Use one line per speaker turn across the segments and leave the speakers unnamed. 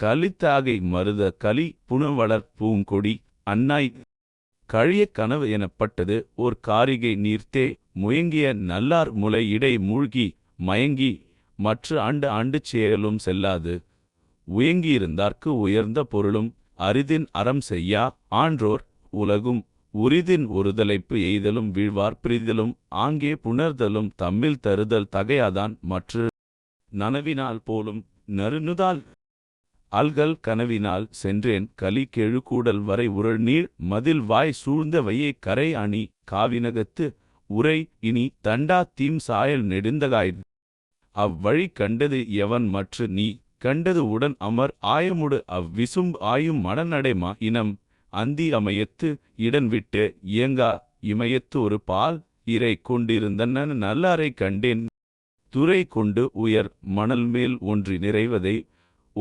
கலித்தாகை மருத கலி புனவளர் பூங்கொடி அன்னாய். கழிய கனவு எனப்பட்டது ஓர் காரிகை நீர்த்தே முயங்கிய நல்லார் முலை இடை மூழ்கி மயங்கி மற்ற ஆண்டு ஆண்டு சேரலும் செல்லாது. உயங்கியிருந்தார்க்கு உயர்ந்த பொருளும் அரிதின் அறம் செய்யா ஆன்றோர் உலகும் உரிதின் ஒருதலைப்பு எய்தலும் வீழ்வார் பிரிதலும் ஆங்கே புணர்தலும் தம்மில் தருதல் தகையாதான் மற்று நனவினால் போலும் நறுநுதால் அல்கல் கனவினால் சென்றேன். கலி கெழுக்கூடல் வரை உரள் நீர். மதில் வாய் சூழ்ந்த வையை கரை அணி. காவினகத்து உரை இனி தண்டா தீம் சாயல் நெடுந்தகாய். அவ்வழி கண்டது எவன் மற்று நீ. கண்டது உடன் அமர் ஆயமுடு. அவ்விசும் ஆயும் மனநடைமா இனம். அந்தி அமையத்து இடன் விட்டு இயங்கா. இமயத்து ஒரு பால் இறை கொண்டிருந்தன நல்லாரை கண்டேன். துறை கொண்டு உயர். மணல் மேல் ஒன்றி நிறைவதை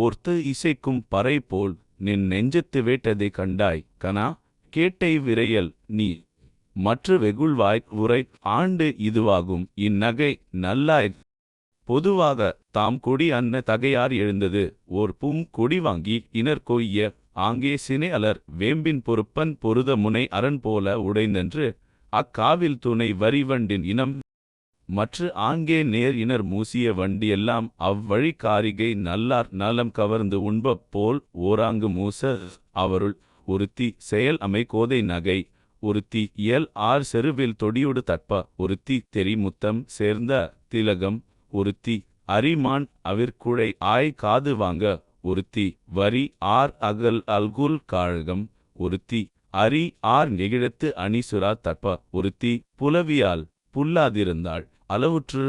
ஓர்த்து இசைக்கும் பறை போல் நின் நெஞ்சத்து வேட்டதை கண்டாய் கனா கேட்டை விரையல் நீ. மற்ற வெகுள்வாய் உரை ஆண்டு இதுவாகும். இந்நகை நல்லாய் பொதுவாக தாம் கொடி அன்ன தகையார் எழுந்தது. ஓர் பூம் கொடி வாங்கி இனர் கொய்ய ஆங்கே சினை அலர் வேம்பின் பொறுப்பன் பொருத முனை அரண் போல உடைந்தென்று அக்காவில் துணை வரிவண்டின் இனம் மற்ற ஆங்கே நேர் இனர் மூசிய வண்டியெல்லாம் அவ்வழி காரிகை நல்லார் நலம் கவர்ந்து உண்பப் போல் ஓராங்கு மூச அவருள் ஒருத்தி செயல் அமை கோதை நகை ஒருத்தி இயல் ஆர் செருவில் தொடியொடு தட்ப ஒருத்தி தெரிமுத்தம் சேர்ந்த திலகம் ஒருத்தி அரிமான் அவிர்குழை ஆய் காது வாங்க ஒருத்தி வரி ஆர் அகல் அல்குல் காழகம் ஒருத்தி அரி ஆர் நெகிழத்து அணிசுரா தட்ப ஒருத்தி புலவியால் புல்லாதிருந்தாள். அளவுற்று.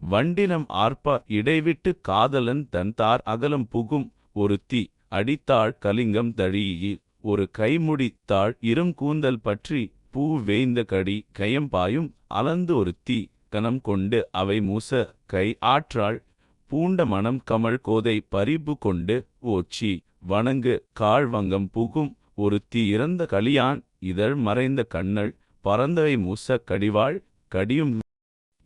வண்டினம் ஆர்ப்பா இடைவிட்டு காதலன் தன்தார் அகலம் புகும். ஒருத்தி அடித்தாள் கலிங்கம் தழியி ஒரு கைமுடித்தாள் இருங்கூந்தல் பற்றி. பூ வேய்ந்த கடி கயம்பாயும் அலந்து ஒருத்தி கணம் கொண்டு அவை மூச கை ஆற்றாள். பூண்ட மனம் கமழ் கோதை பரிபு கொண்டு. ஓச்சி வணங்கு காழ்வங்கம் புகும். ஒருத்தி இறந்த கலியான். இதழ் மறைந்த கண்ணள் பறந்தவை மூச கடிவாள். கடியும்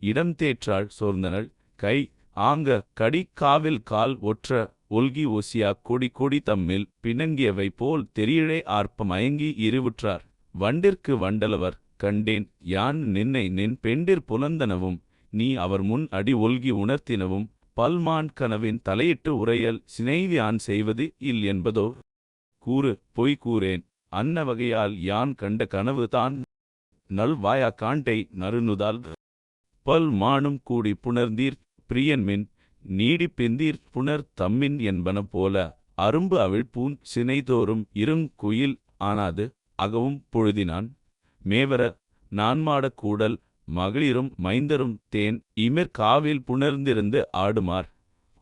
இடம் தேற்றாள் சோர்ந்தனள். கை ஆங்க கடி காவில் கால் ஒற்ற ஒல்கி ஓசியா கொடி கொடி தம்மில் பிணங்கியவை போல் தெரியழே ஆர்ப்ப மயங்கி இருவுற்றார். வண்டிற்கு வண்டலவர் கண்டேன் யான் நின்னை நின் பெண்டிற் புலந்தனவும் நீ அவர் முன் அடி ஒல்கி உணர்த்தினவும் பல்மான் கனவின் தலையிட்டு உரையல் சினைவியான் செய்வது இல் என்பதோ? கூறு பொய் கூறேன் அன்ன வகையால் யான் கண்ட கனவு தான்? நல்வாயா காண்டை நறுநுதால் பல் மானும் கூடி புணர்ந்தீர் பிரியன்மின் நீடிப்பிந்தீர் புணர் தம்மின் என்பன போல அரும்பு அவிழ்ப்பூன் சினைதோறும் இருங் குயில் ஆனாது அகவும் பொழுதினான். மேவர நான்மாடக் கூடல் மகளிரும் மைந்தரும் தேன் இமிர் காவில் புணர்ந்திருந்து ஆடுமார்.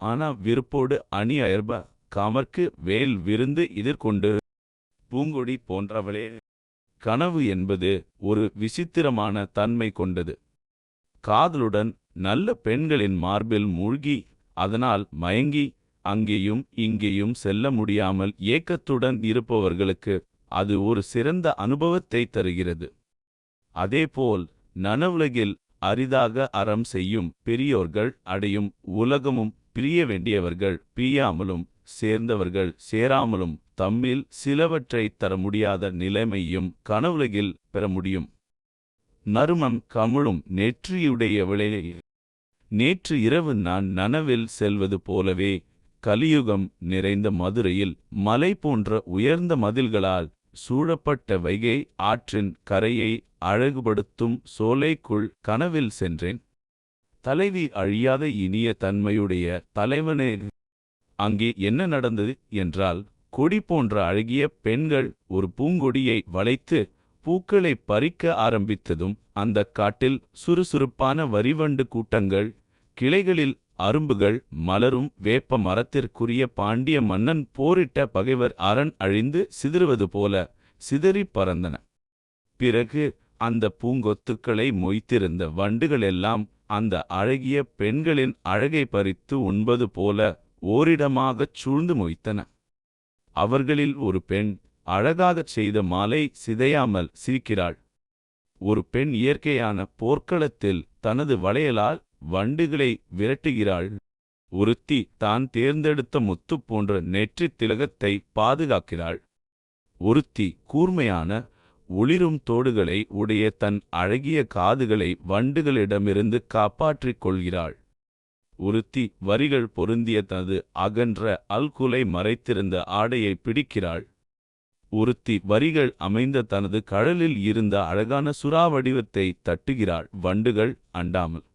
ஆனா விருப்போடு அணி அயர்ப காமர்க்கு வேல் விருந்து எதிர்கொண்டு பூங்கொடி போன்றவளே. கனவு என்பது ஒரு விசித்திரமான தன்மை கொண்டது. காதலுடன் நல்ல பெண்களின் மார்பில் மூழ்கி அதனால் மயங்கி அங்கேயும் இங்கேயும் செல்ல முடியாமல் ஏக்கத்துடன் இருப்பவர்களுக்கு அது ஒரு சிறந்த அனுபவத்தை தருகிறது. அதேபோல் நனவுலகில் அரிதாக அறம் செய்யும் பெரியோர்கள் அடையும் உலகமும் பிரிய வேண்டியவர்கள் பிரியாமலும் சேர்ந்தவர்கள் சேராமலும் தம்மில் சிலவற்றைத் தர முடியாத நிலைமையும் கனவுலகில் பெற முடியும். நறுமம் கமுழும் நெற்றியுடையவளே. நேற்று இரவு நான் நனவில் செல்வது போலவே கலியுகம் நிறைந்த மதுரையில் மலை போன்ற உயர்ந்த மதில்களால் சூழப்பட்ட வைகை ஆற்றின் கரையை அழகுபடுத்தும் சோலைக்குள் கனவில் சென்றேன். தலைவி அழியாத இனிய தன்மையுடைய தலைவனே அங்கே என்ன நடந்தது? என்றால் கொடி போன்ற அழகிய பெண்கள் ஒரு பூங்கொடியை வளைத்து பூக்களை பறிக்க ஆரம்பித்ததும் அந்தக் காட்டில் சுறுசுறுப்பான வரிவண்டு கூட்டங்கள் கிளைகளில் அரும்புகள் மலரும் வேப்ப மரத்திற்குரிய பாண்டிய மன்னன் போரிட்ட பகைவர் அரண் அழிந்து சிதறுவது போல சிதறிப் பறந்தன. பிறகு அந்த பூங்கொத்துக்களை மொய்த்திருந்த வண்டுகளெல்லாம் அந்த அழகிய பெண்களின் அழகை பறித்து உண்பது போல ஓரிடமாகச் சூழ்ந்து மொய்த்தன. அவர்களில் ஒரு பெண் அழகாகச் செய்த மாலை சிதையாமல் சிரிக்கிறாள். ஒரு பெண் இயற்கையான போர்க்களத்தில் தனது வளையலால் வண்டுகளை விரட்டுகிறாள். ஒருத்தி தான் தேர்ந்தெடுத்த முத்து போன்ற நெற்றித் திலகத்தை பாதுகாக்கிறாள். ஒருத்தி கூர்மையான ஒளிரும் தோடுகளை உடைய தன் அழகிய காதுகளை வண்டுகளிடமிருந்து காப்பாற்றிக் கொள்கிறாள். ஒருத்தி வரிகள் பொருந்திய தனது அகன்ற அல்குலை மறைத்திருந்த ஆடையை பிடிக்கிறாள். ஒருத்தி வரிகள் அமைந்த தனது கழலில் இருந்த அழகான சுறா வடிவத்தை தட்டுகிறாள். வண்டுகள் அண்டாமல்.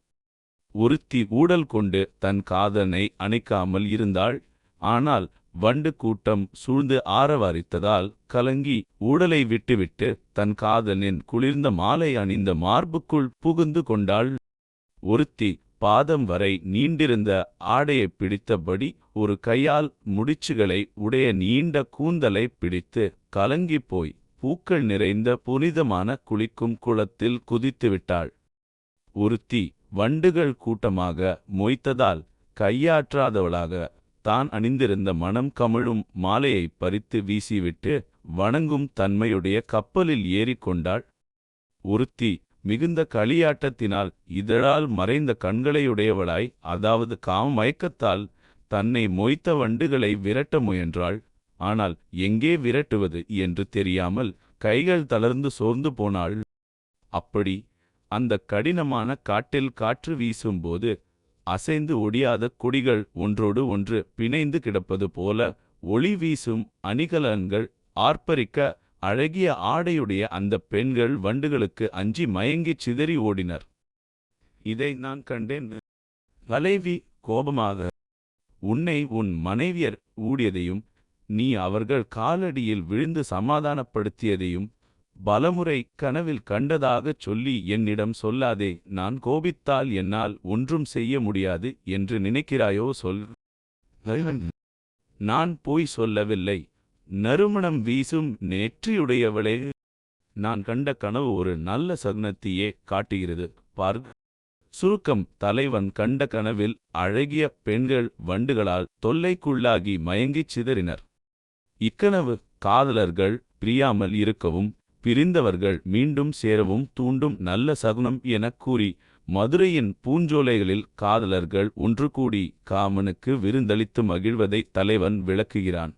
ஒருத்தி ஊடல் கொண்டு தன் காதனை அணைக்காமல் இருந்தாள். ஆனால் வண்டு கூட்டம் சூழ்ந்து ஆரவாரித்ததால் கலங்கி ஊடலை விட்டுவிட்டு தன் காதலின் குளிர்ந்த மாலை அணிந்த மார்புக்குள் புகுந்து கொண்டாள். ஒருத்தி பாதம் வரை நீண்டிருந்த ஆடையைப் பிடித்தபடி ஒரு கையால் முடிச்சுகளை உடைய நீண்ட கூந்தலை பிடித்து கலங்கிப் போய் பூக்கள் நிறைந்த புனிதமான குளிக்கும் குளத்தில் குதித்துவிட்டாள். ஒருத்தி வண்டுகள் கூட்டமாக மொய்த்ததால் கையாற்றாதவளாக தான் அணிந்திருந்த மனம் கமிழும் மாலையை பறித்து வீசிவிட்டு வணங்கும் தன்மையுடைய கப்பலில் ஏறிக்கொண்டாள். ஒருத்தி மிகுந்த களியாட்டத்தினால் இதழால் மறைந்த கண்களையுடையவளாய் அதாவது காம மயக்கத்தால் தன்னை மொய்த்த வண்டுகளை விரட்ட முயன்றாள். ஆனால் எங்கே விரட்டுவது என்று தெரியாமல் கைகள் தளர்ந்து சோர்ந்து போனாள். அப்படி அந்த கடினமான காட்டில் காற்று வீசும்போது அசைந்து ஒடியாத கொடிகள் ஒன்றோடு ஒன்று பிணைந்து கிடப்பது போல ஒளி வீசும் அணிகலன்கள் ஆர்ப்பரிக்க அழகிய ஆடையுடைய அந்த பெண்கள் வண்டுகளுக்கு அஞ்சி மயங்கிச் சிதறி ஓடினர். இதை நான் கண்டேன். தலைவி கோபமாக உன்னை உன் மனைவியர் ஊடியதையும் நீ அவர்கள் காலடியில் விழுந்து சமாதானப்படுத்தியதையும் பலமுறை கனவில் கண்டதாகச் சொல்லி என்னிடம் சொல்லாதே. நான் கோபித்தால் என்னால் ஒன்றும் செய்ய முடியாது என்று நினைக்கிறாயோ சொல். நான் போய் சொல்லவில்லை. நறுமணம் வீசும் நேற்றியுடையவளே. நான் கண்ட கனவு ஒரு நல்ல சகுனத்தையே காட்டுகிறது. பார் சுருக்கம் தலைவன் கண்ட கனவில் அழகிய பெண்கள் வண்டுகளால் தொல்லைக்குள்ளாகி மயங்கிச் சிதறினர். இக்கனவு காதலர்கள் பிரியாமல் இருக்கவும் பிரிந்தவர்கள் மீண்டும் சேரவும் தூண்டும் நல்ல சகுனம் எனக் கூறி மதுரையின் பூஞ்சோலைகளில் காதலர்கள் ஒன்று கூடி காமனுக்கு விருந்தளித்து மகிழ்வதை தலைவன் விளக்குகிறான்.